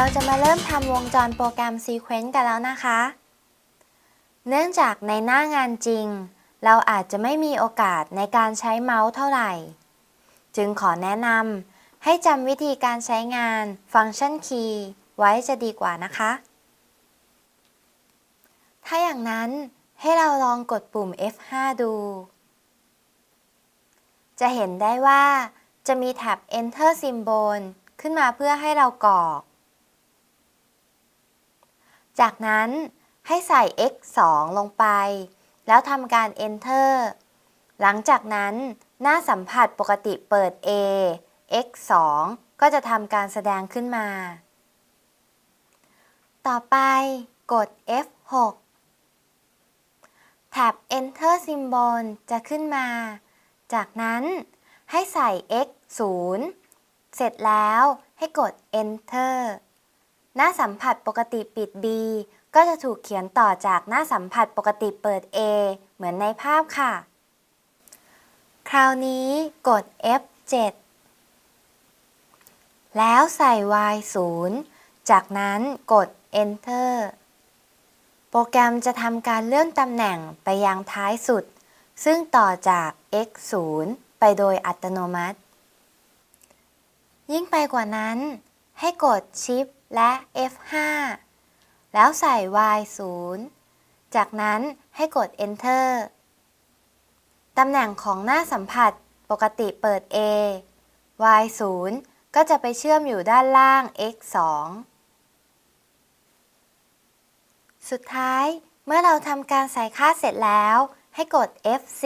เราจะมาเริ่มทำวงจรโปรแกรม Sequence กันแล้วนะคะ เนื่องจากในหน้างานจริง เราอาจจะไม่มีโอกาสในการใช้เมาส์เท่าไหร่ จึงขอแนะนำให้จำวิธีการใช้งานฟังก์ชันคีย์ไว้จะดีกว่านะคะ ถ้าอย่างนั้นให้เราลองกดปุ่ม F5 ดู จะเห็นได้ว่าจะมีแท็บ Enter Symbol ขึ้นมาเพื่อให้เรากรอก จากนั้นให้ใส่ x 2ลงไป แล้วทำการ Enter หลังจากนั้นหน้าสัมผัสปกติเปิด A x 2ก็จะทำการแสดงขึ้นมา ต่อไปกด F 6แท็บ Enter Symbol จะขึ้นมา จากนั้นให้ใส่ x 0เสร็จแล้วให้กด Enter หน้าสัมผัสปกติปิด B ก็จะถูกเขียนต่อจากหน้าสัมผัสปกติเปิด A เหมือนในภาพค่ะ คราวนี้กด F7 แล้วใส่ Y 0จากนั้นกด Enter โปรแกรมจะทำการเลื่อนตำแหน่งไปยังท้ายสุด ซึ่งต่อจาก x 0ไปโดยอัตโนมัติ ยิ่งไปกว่านั้น ให้กด Shift และ F5 แล้วใส่ Y 0จากนั้นให้กด Enter ตำแหน่งของหน้าสัมผัสปกติเปิด A Y 0ก็จะไปเชื่อมอยู่ด้านล่าง X 2สุดท้ายเมื่อเราทำการใส่ค่าเสร็จแล้ว ให้กด F4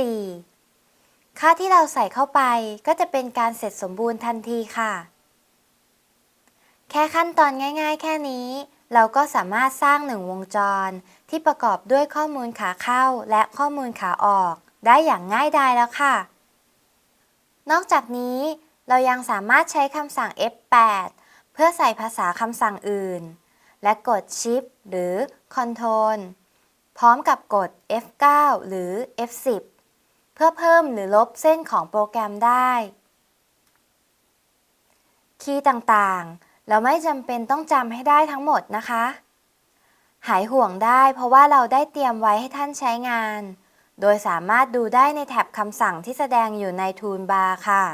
ค่าที่เราใส่เข้าไปก็จะเป็นการเสร็จสมบูรณ์ทันทีค่ะ แค่ขั้นตอนง่ายๆ แค่นี้ เราก็สามารถสร้างหนึ่งวงจร ที่ประกอบด้วยข้อมูลขาเข้าและข้อมูลขาออก ได้อย่างง่ายดายแล้วค่ะ นอกจากนี้ เรายังสามารถใช้คำสั่ง F8 เพื่อใส่ภาษาคำสั่งอื่น และกด Shift หรือ Ctrl พร้อมกับกด F9 หรือ F10 เพื่อเพิ่มหรือลบเส้นของโปรแกรมได้ คีย์ต่างๆ เราไม่จำเป็นต้องจำให้ได้ทั้งหมดนะคะ หายห่วงได้เพราะว่าเราได้เตรียมไว้ให้ท่านใช้งาน โดยสามารถดูได้ในแท็บคำสั่งที่แสดงอยู่ในทูลบาร์ค่ะ